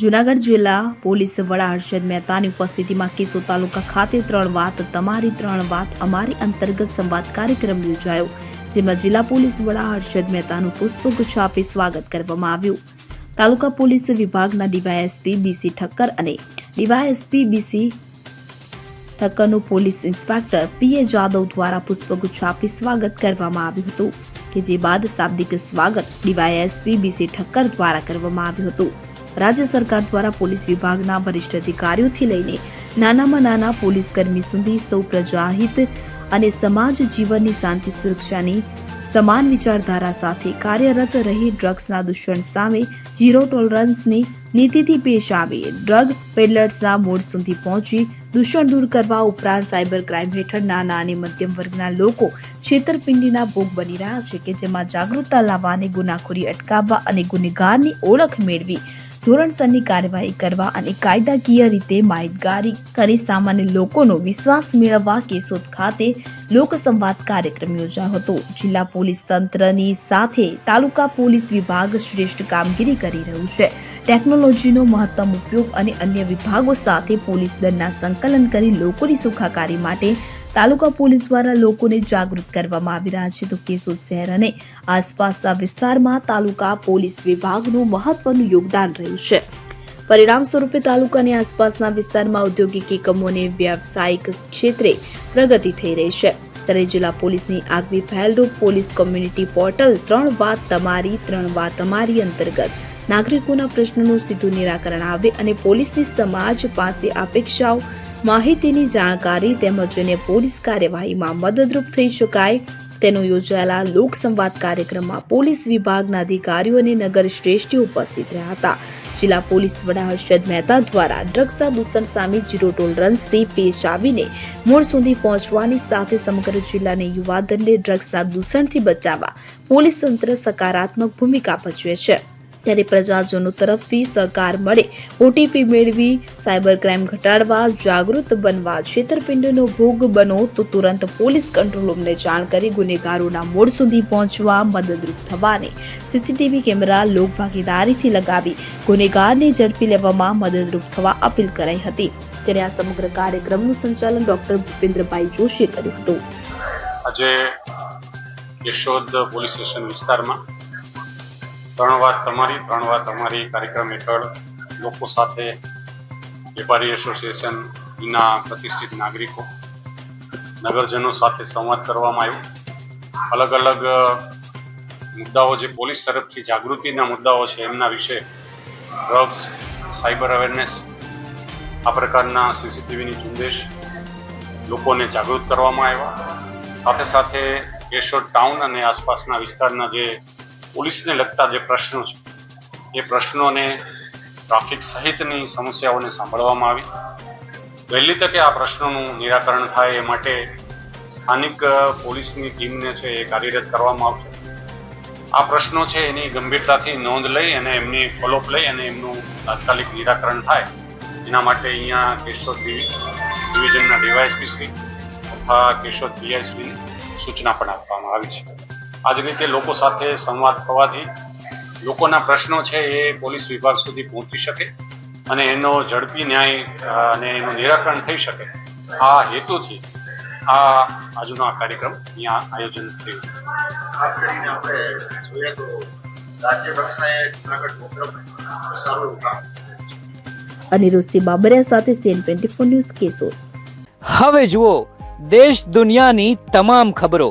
જુનાગઢ જિલ્લા પોલીસ વડા હર્ષદ મહેતાની ઉપસ્થિતિમાં કેશોદ તાલુકા ખાતે ત્રણ વાત, તમારી ત્રણ વાત, અમારી અંતર્ગત સંવાદ કાર્યક્રમ યોજાયો, જેમાં જિલ્લા પોલીસ વડા હર્ષદ મહેતાનું પુષ્પગુચ્છ આપી સ્વાગત કરવામાં આવ્યું. તાલુકા પોલીસ વિભાગના ડીવાયએસપી બીસી ઠક્કર અને ડીવાયએસપી બીસી ઠક્કરનું પોલીસ ઇન્સ્પેક્ટર પીએ જાદવ દ્વારા પુષ્પગુચ્છ આપી સ્વાગત કરવામાં આવ્યું હતું, કે જે બાદ શાબ્દિક સ્વાગત ડીવાયએસપી બીસી ઠક્કર દ્વારા કરવામાં આવ્યું હતું. રાજ્ય સરકાર દ્વારા પોલીસ વિભાગના વરિષ્ઠ અધિકારીઓથી લઈને નાનામાં નાના પોલીસ કર્મી સુધી સૌ પ્રજાહિત અને સમાજ જીવનની શાંતિ, સુરક્ષાની સમાન વિચારધારા સાથે કાર્યરત રહી ડ્રગ્સના દૂષણ સામે ઝીરો ટોલરન્સની નીતિથી પેશ આવી. ડ્રગ પેડલર્સના મૂળ સુધી પહોંચી, દૂષણ દૂર કરવા ઉપરાંત સાયબર ક્રાઇમ હેઠળ નાના અને મધ્યમ વર્ગના લોકો છેતરપિંડીના ભોગ બની રહ્યા છે કે જેમાં જાગૃતતા લાવવા અને ગુનાખોરી અટકાવવા અને ગુનેગારની ઓળખ મેળવી ધોરણસરની કાર્યવાહી કરવા અને કાયદાકીય રીતે માહિતગારી કરી સામાન્ય લોકોનો વિશ્વાસ મેળવવા કેશોદ ખાતે લોકસંવાદ કાર્યક્રમ યોજાયો હતો. જિલ્લા પોલીસ તંત્રની સાથે તાલુકા પોલીસ વિભાગ શ્રેષ્ઠ કામગીરી કરી રહ્યું છે. ટેકનોલોજીનો મહત્તમ ઉપયોગ અને અન્ય વિભાગો સાથે પોલીસ દળના સંકલન કરી લોકોની સુખાકારી માટે તાલુકા પોલીસ દ્વારા લોકોને જાગૃત કરવામાં આવી રહ્યા છે. તો કેશોદ શહેર અને આસપાસના વિસ્તારમાં તાલુકા પોલીસ વિભાગનું મહત્વનું યોગદાન રહ્યું છે. પરિણામ સ્વરૂપે તાલુકાની આસપાસના વિસ્તારમાં ઔદ્યોગિક એકમો અને વ્યવસાયિક ક્ષેત્રે પ્રગતિ થઈ રહી છે. ત્યારે જિલ્લા પોલીસની આગવી પહેલરૂપ પોલીસ કોમ્યુનિટી પોર્ટલ ત્રણ વાત તમારી, ત્રણ વાત તમારી અંતર્ગત નાગરિકોના પ્રશ્નોનું સીધું નિરાકરણ આવે અને પોલીસની સમાજ પાસે અપેક્ષાઓ માહિતીની જાણકારી તેમજ અન્ય પોલીસ કાર્યવાહીમાં મદદરૂપ થઈ શકાય તેનો યોજાયેલા લોકસંવાદ કાર્યક્રમમાં પોલીસ વિભાગના અધિકારીઓ અને નગર શ્રેષ્ઠીઓ ઉપસ્થિત રહ્યા હતા. જિલ્લા પોલીસ વડા હર્ષદ મહેતા દ્વારા ડ્રગ્સના દૂષણ સામે જીરો ટોલરન્સથી પેશ આવીને મૂળ સુધી પહોંચવાની સાથે સમગ્ર જિલ્લાને યુવાધનને ડ્રગ્સના દૂષણથી બચાવવા પોલીસ તંત્ર સકારાત્મક ભૂમિકા ભજવે છે. ત્યારે પ્રજાજનો તરફથી સહકાર મળે ઓટીપી મેળવી, સાયબર ક્રાઇમ ઘટાડવા, જાગૃત બનવા, છેતરપિંડીનો ભોગ બનો, તો તુરંત પોલીસ કંટ્રોલ રૂમને જાણ કરી ગુનેગારોના મૂળ સુધી પહોંચવા મદદરૂપ થવાને સીસીટીવી કેમેરા લોકભાગીદારીથી લગાવી ગુનેગારને ઝડપી લેવામાં મદદરૂપ થવા અપીલ કરાઈ હતી. ત્યારે આ સમગ્ર કાર્યક્રમનું સંચાલન ડોક્ટર ભૂપેન્દ્રભાઈ જોશીએ કર્યું હતું. આજે યશોદ પોલીસ સ્ટેશન વિસ્તારમાં ત્રણ વાત તમારી, ત્રણ વાત તમારી કાર્યક્રમ હેઠળ લોકો સાથે વેપારી એસોસિએશન ના પ્રતિષ્ઠિત નાગરિકો, નગરજનો સાથે સંવાદ કરવામાં આવ્યો. અલગ અલગ મુદ્દાઓ જે પોલીસ તરફથી જાગૃતિના મુદ્દાઓ છે એમના વિશે ડ્રગ્સ, સાયબર અવેરનેસ, આ પ્રકારના સીસીટીવીની ઝુંબેશ લોકોને જાગૃત કરવામાં આવ્યા. સાથે સાથે કેશોદ ટાઉન અને આસપાસના વિસ્તારના જે પોલીસને લગતા જે પ્રશ્નો છે, એ પ્રશ્નોને ટ્રાફિક સહિતની સમસ્યાઓને સાંભળવામાં આવી. વહેલી તકે આ પ્રશ્નોનું નિરાકરણ થાય એ માટે સ્થાનિક પોલીસની ટીમને છે એ કાર્યરત કરવામાં આવશે. આ પ્રશ્નો છે એની ગંભીરતાથી નોંધ લઈ અને એમની ફોલોઅપ લઈ અને એમનું તાત્કાલિક નિરાકરણ થાય. એના માટે અહીંયા કેશોદ ડિવિઝનના ડીવાયએસપી શ્રી તથા કેશોદ પીઆઈશ્રીની સૂચના પણ આપવામાં આવી છે. આ જ રીતે લોકો સાથે સંવાદ થવાથી લોકોના પ્રશ્નો છે એ પોલીસ વિભાગ સુધી પહોંચી શકે અને એનો ઝડપી ન્યાય અને એનું નિરાકરણ થઈ શકે. આ હેતુથી આ આજનો આ કાર્યક્રમ અહીંયા આયોજન થયું. ખાસ કરીને આપણે જોઈએ તો રાજ્ય કક્ષાએ જુનાગઢ સારું કામ અનિરુદ્ધસિંહ બાબરિયા સાથે સીએન ટ્વેન્ટી ફોર ન્યૂઝ કેસો હવે જુઓ દેશ દુનિયાની તમામ ખબરો.